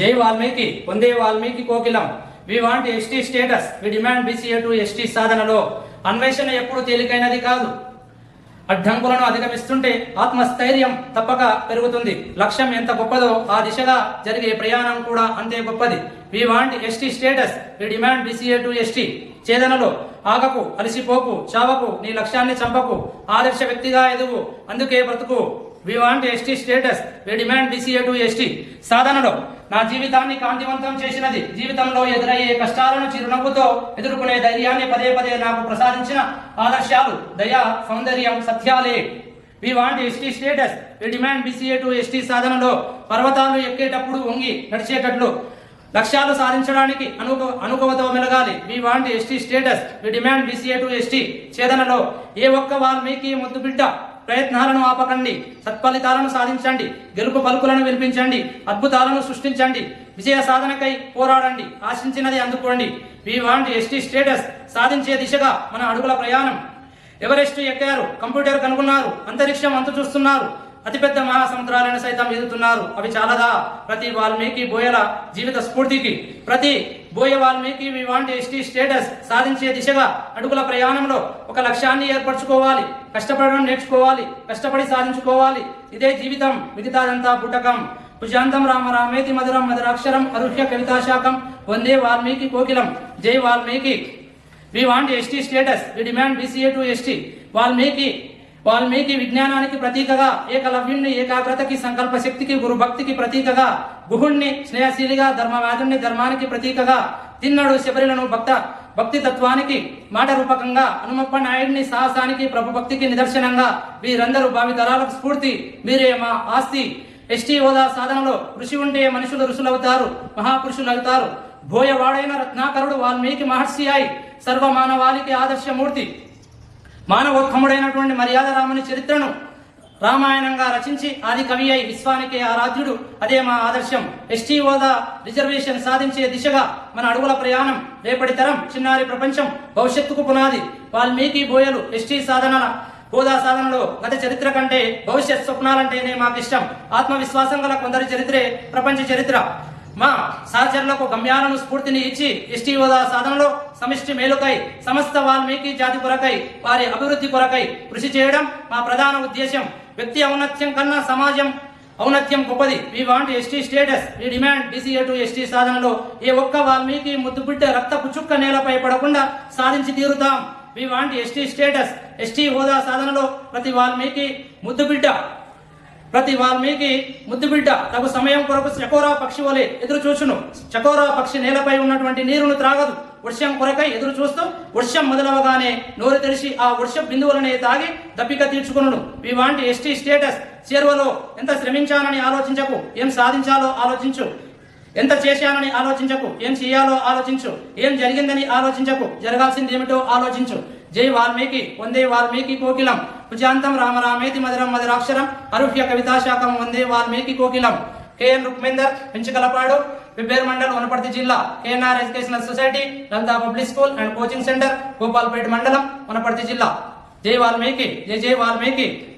జై వాల్మీకి పొందే Valmiki కోకిలం. We want ST status we demand BCA to ST సాధనలో. అన్వేషణ ఎప్పుడు తేలికైనది కాదు. అడ్డంకులను అధిగమిస్తుంటే ఆత్మస్థైర్యం తప్పక పెరుగుతుంది. లక్ష్యం ఎంత గొప్పదో ఆ దిశగా జరిగే ప్రయాణం కూడా అంతే గొప్పది. We want ST status we demand BCA to ST ఛేదనలో ఆగకు అలసిపోకు చావకు నీ లక్ష్యాన్ని చంపకు ఆదర్శ వ్యక్తిగా ఎదుగు అందుకే బ్రతుకు. We want ST status we demand BCA to ST సాధనలో నా జీవితాన్ని కాంతివంతం చేసినది. జీవితంలో ఎదురయ్యే కష్టాలను చిరునవ్వుతో ఎదుర్కొనే ధైర్యాన్ని పదే పదే నాకు ప్రసాదించిన ఆదర్శాలు దయ సౌందర్యం సత్యాలే. We want ST status we demand BCA to ST సాధనలో పర్వతాలు ఎక్కేటప్పుడు వంగి నడిచేటట్లు. లక్ష్యాలు సాధించడానికి అనుకు అనుకవతో మెలగాలి. We want ST status we demand BCA to ST ఛేదనలో ఏ ఒక్క వాల్మీకి ముద్దు బిడ్డ ప్రయత్నాలను ఆపకండి సత్ఫలితాలను సాధించండి గెలుపు పలుకులను వినిపించండి అద్భుతాలను సృష్టించండి విజయ సాధనకై పోరాడండి ఆశించినది అందుకోండి. వి వాంట్ ఎస్టీ స్టేటస్ సాధించే దిశగా మన అడుగుల ప్రయాణం. ఎవరెస్ట్ ఎక్కారు కంప్యూటర్ కనుగొన్నారు అంతరిక్షం అంతు చూస్తున్నారు అతిపెద్ద మహాసముద్రాలను సైతం ఎదుగుతున్నారు. అవి చాలదా? ప్రతి వాల్మీకి బోయల జీవిత స్ఫూర్తికి ప్రతి Boya Valmiki we want ST status సాధించే దిశగా అడుగుల ప్రయాణంలో ఒక లక్ష్యాన్ని ఏర్పరచుకోవాలి. కష్టపడడం నేర్చుకోవాలి. కష్టపడి సాధించుకోవాలి. ఇదే జీవితం మిగతాదంతా పుటకం. భుజాంతం రామ రామేతి మధురం మధురాక్షరం అరుహ్య కవితాశాఖం వందే Valmiki కోకిలం. Jai Valmiki. We want ST status we demand BCA to ST Valmiki Valmiki విజ్ఞానానికి ప్రతీకగా ఏకలవ్యుణ్ణి ఏకాగ్రతకి సంకల్ప శక్తికి గురు భక్తికి ప్రతీకగా గుహుణ్ణి స్నేహశీలిగా ధర్మవాదుణ్ణి ధర్మానికి ప్రతీకగా తిన్నడు శబరిలను భక్త భక్తి తత్వానికి మాట రూపకంగా హనుమప్ప నాయుడిని సాహసానికి ప్రభు భక్తికి నిదర్శనంగా వీరందరూ భావితరాలకు స్ఫూర్తి మీరే మా ఆస్తి. ఎస్టీ హోదా సాధనలో ఋషి ఉంటే మనుషులు ఋషులవుతారు మహాపురుషులు అవుతారు భోయవాడైన రత్నాకరుడు వాల్మీకి మహర్షి అయి సర్వమానవాళికి ఆదర్శమూర్తి. మానవోత్తముడైనటువంటి మర్యాద రాముని చరిత్రను రామాయణంగా రచించి ఆది కవి అయి విశ్వానికి ఆరాధ్యుడు. అదే మా ఆదర్శం. ఎస్టీ హోదా రిజర్వేషన్ సాధించే దిశగా మన అడుగుల ప్రయాణం రేపటి తరం చిన్నారి ప్రపంచం భవిష్యత్తుకు పునాది. వాల్మీకి బోయలు ఎస్టీ సాధనల హోదా సాధనలో గత చరిత్ర కంటే భవిష్యత్ స్వప్నాలంటేనే మాకు ఇష్టం ఆత్మవిశ్వాసం గల కొందరి చరిత్రే ప్రపంచ చరిత్ర. మా సహచరులకు గమ్యాలను స్ఫూర్తిని ఇచ్చి ఎస్టీ హోదా సాధనలో సమిష్టి మేలుకై సమస్త వాల్మీకి జాతి కొరకై వారి అభివృద్ధి కొరకై కృషి చేయడం మా ప్రధాన ఉద్దేశం వ్యక్తి ఔన్నత్యం కన్నా సమాజం ఔన్నత్యం గొప్పది. We want ST status. We demand BCA to ST సాధనలో ఏ ఒక్క వాల్మీకి ముద్దుబిడ్డ రక్తపు చుక్క నేలపై పడకుండా సాధించి తీరుతాం. We want ST status. ST హోదా సాధనలో ప్రతి వాల్మీకి ముద్దుబిడ్డ ప్రతి వాల్మీకి ముద్దుబిడ్డ తగు సమయం కొరకు చకోరా పక్షి వలె ఎదురు చూచును చకోరా పక్షి నేలపై ఉన్నటువంటి నీరును త్రాగదు. వర్షం కొరకై ఎదురు చూస్తూ వర్షం మొదలవగానే నోరు తెరిచి ఆ వృక్ష బిందువులనే తాగి దప్పిక తీర్చుకును వి వాంటి ఎస్టీ స్టేటస్ చేరువలో ఎంత శ్రమించానని ఆలోచించకు. ఏం సాధించాలో ఆలోచించు. ఎంత చేశానని ఆలోచించకు? ఏం చేయాలో ఆలోచించు. ఏం జరిగిందని ఆలోచించకు. జరగాల్సింది ఏమిటో ఆలోచించు. జై వాల్మీకి. వందే వాల్మీకి కోకిలం. కుజాంతం రామరామేతి మధురం మధురాక్షరం. అరుహ్య కవితాశాఖం. వందే వాల్మీకి కోకిలం. కేఎన్ రుక్మేందర్ పెంచుకలపాడు విబ్బేర్ మండల్ వనపర్తి జిల్లా. KNR educational society Lalitha public school and coaching centre Gopalpet మండలం వనపర్తి జిల్లా. జై వాల్మీకి. జై జై వాల్మీకి.